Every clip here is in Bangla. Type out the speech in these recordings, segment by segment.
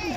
Please,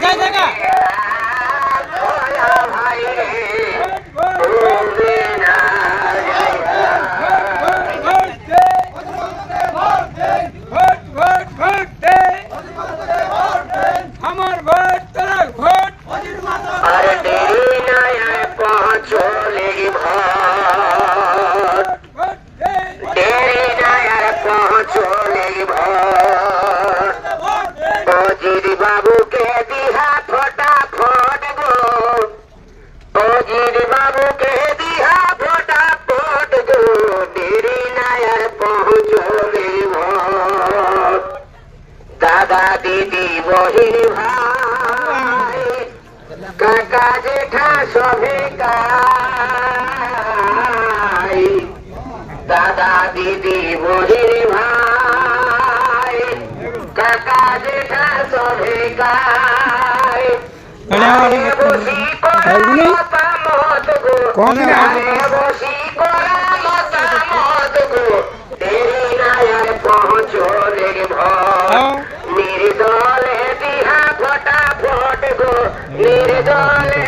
दिखाई देगा Thank you. দাদা দিদি বহির ভাই কাকা জেঠা সবে কাই বসি করা মতামত গো। বসি করা মতামত গো। তেরি নায়ার পৌঁছলে ভয়। নির্দলে দিহা ফটাফট গো। নির্দলে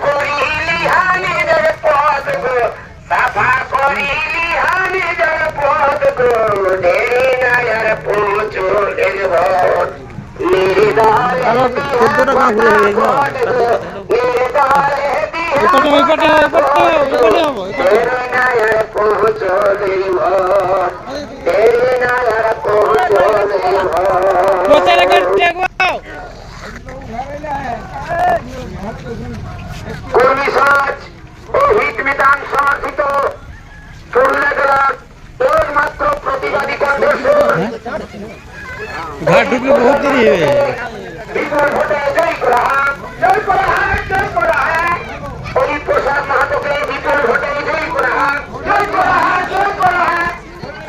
নির্দলে নির্দলে এপাটে এপাটে এপাটে এপাটে হবো এপাটে तेरे नायर पहुँचो मेरी भोट तेरे नायर पहुँचो मेरी भोट কোথায় কাটতে গো কর্মী সমাজ ও হিত বিধান সমর্থিত পুরুলিয়া জেলার একমাত্র প্রতিবাদী কণ্ঠস্বর ঘাট ঢুকলে বহুত দেরি হবে বিপুল ভোটে জয় করা হয় জয় করা হয় জয় করা হয় শহীদ প্রসাদ মাহাতোকে বিপুল ভোটে জয় করা হয় জয় করা হয় জয় করা হয়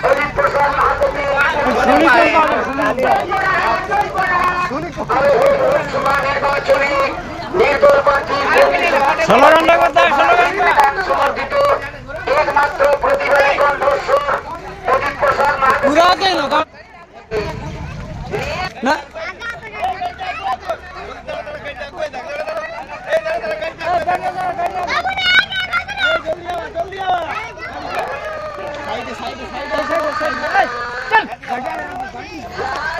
শহীদ প্রসাদ মাহাতোকে নির্বাচনে নির্দল প্রার্থী সমর্থিত একমাত্র প্রতিবাদী কণ্ঠস্বর প্রদীপ প্রসাদ মাহাতো না गजा रहा है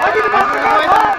Hadi bakalım.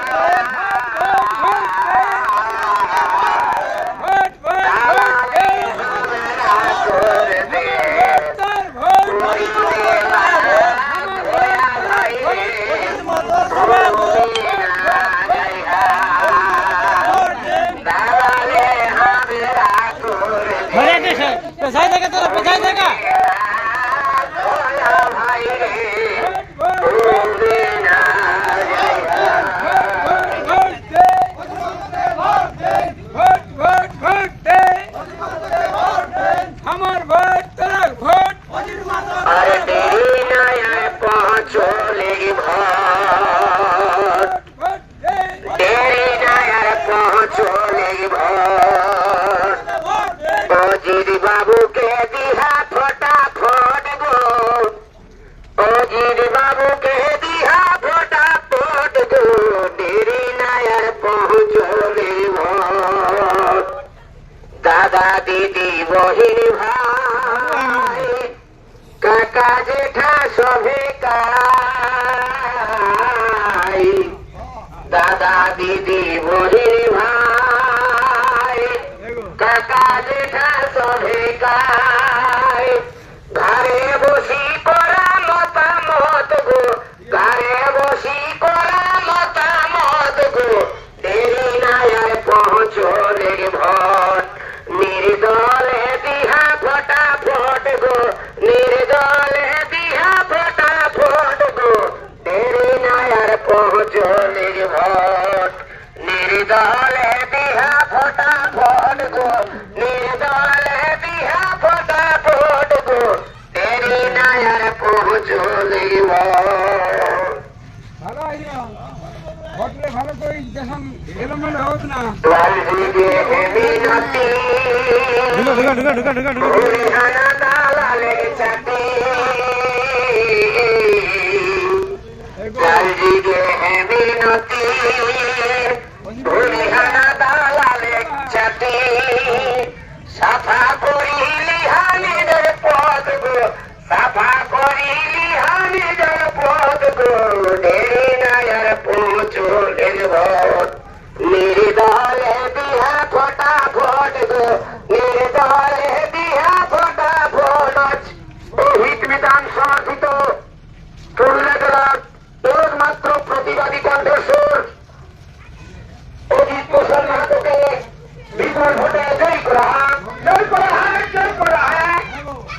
দাদা দিদি হরির ভাই। কাকা জেঠা সবে ঘরে বসে নির্দলে বিহা ফোটা ভোট গো নির্দলে বিহা ফোটা ভোট গো তেরি নায়ার পৌঁছলিব ভালো আইডিয়া। ভোটলে কসুর অজিত কসুর নাটকে বিমান ভট্টে জয় করা জয় করা জয় করা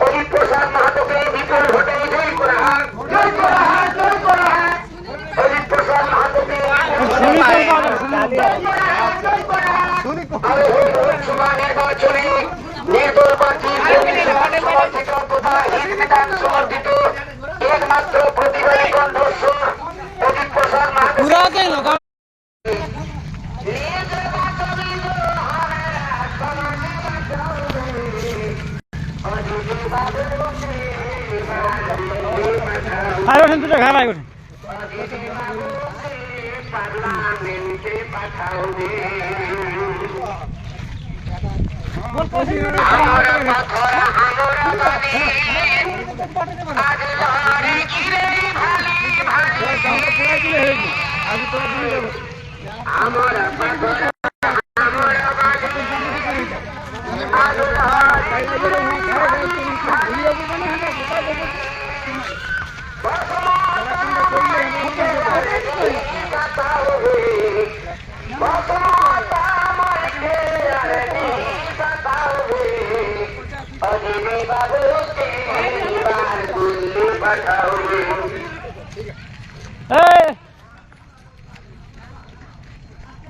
অজিত প্রসাদ মাহাতোকে বিপুল ভট্টে জয় করা জয় করা জয় করা অজিত প্রসাদ মাহাতোকে আরো হই লোকসভা নির্বাচনে নির্দল প্রার্থী সমর্থিত তথা হিত বিধান সমর্থিত একমাত্র প্রতিবাদী ওঠেন দুটো ঘা ভাই ওঠেন আমরা এই!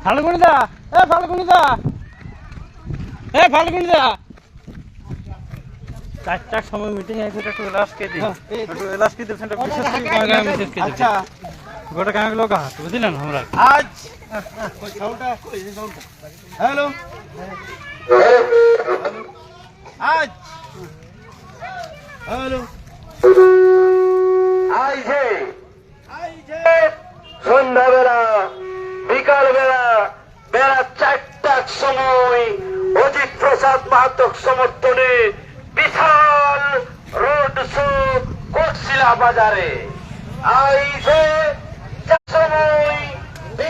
ফাল্গুনি দা এ ফাল্গুনি দা এ ফাল্গুনি দা চারটার সময় মিটিং আছে একটু এলাসকে দিই একটু এলাসকে দিই সেটা বিশেষ করে কাঁগা মেসেজ কে আচ্ছা গোটা কাঁগা লোক হাত বুঝলেন আমরা? আজ। হ্যালো। আজ। হ্যালো। আইছে সন্ধ্যাবেলা বিকাল বেলা বেলা চারটার সময় অজিত প্রসাদ মাহাতক সমর্থনে বিশাল রোড শো কোটশিলা বাজারে। সময়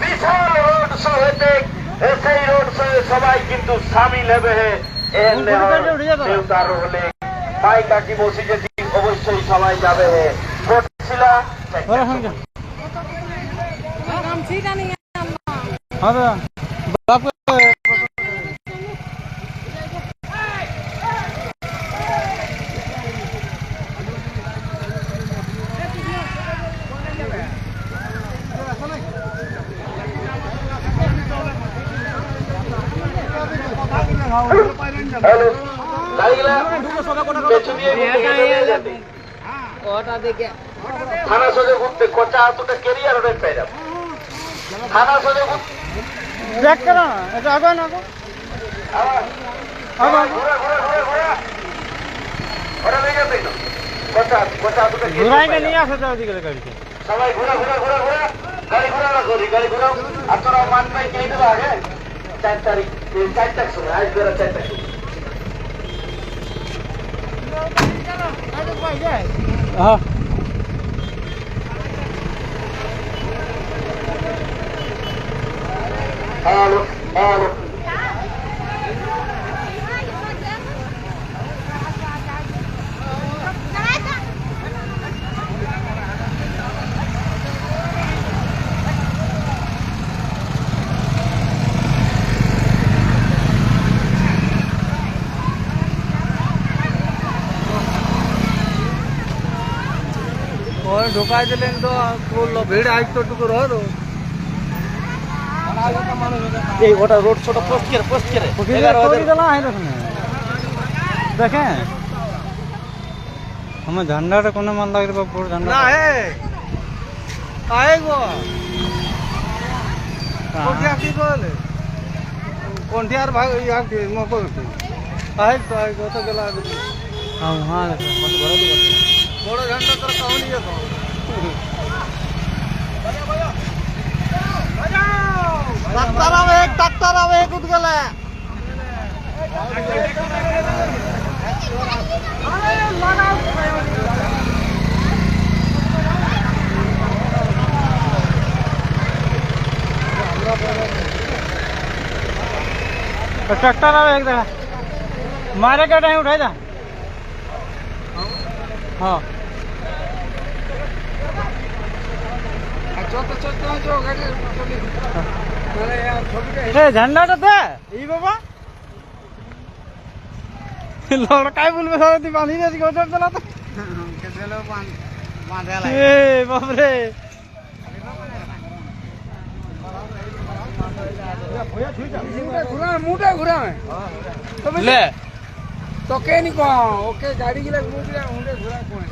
বিশাল রোড শো হতে সেই রোড শো সবাই কিন্তু সামিল হবে এর কারও হলে পাই কাকি বসি যে অবশ্যই সবাই যাবে করছিলা হ্যাঁ বাপ হ্যালো গাড়িগুলা পেছু দিয়ে ঘুরতে গেলে যেতে। থানা সোজা ঘুরতে কচা হাতুটা কেরিয়ার ওটা পেয়ে থানা সোজা ঘুরতে এটা ঘুরা ঘুরা ঘুরা ঘুরা। নিয়ে যাবে তো। কচা কচা হাতুটা ঘুরাই নিয়ে আসে তো ওদিকে গাড়িতে। সবাই ঘুরা ঘুরা ঘুরা ঘুরা। গাড়ি ঘুরা না করি গাড়ি ঘুরাও। আর তোরা মান পাই কে দেবো আগে? চার তারিখ এই চারটার সময় আজ বেলা চারটার সময়। Uh huh. Hello, hello. ঢোকাইছিলেন তো বলল ভিড় আরেকটুকু রোড এই ওটা রোড ছোট পোস্ট করে পোস্ট করে। দেখেন। আমার ঝান্ডাটা কোনো মাল লাগলে বা হ্যাঁ, বড় ঝান্ডা না হে কাহে গো। কোনটা কি বলে কোনটা আর ভাগ ইয়াক দি মকো কাহে তো আই গো তো গেলা হ্যাঁ হ্যাঁ বড় ঝান্ডা। তো যাও तो ट्रैक्टर आवे एक जगह। मारे के टाइम उठाई था? हाँ। अच्छा तो चलते हैं जो गाड़ी ঝান্ডাটা দে এই বাবা। লড় কাই বলবে সবাই বাঁধি না গোচর পেলা তো বাপরে। মুটা ঘুরা তোকে নি কো ওকে গাড়ি গিলা মুটা ঘুরা কোন।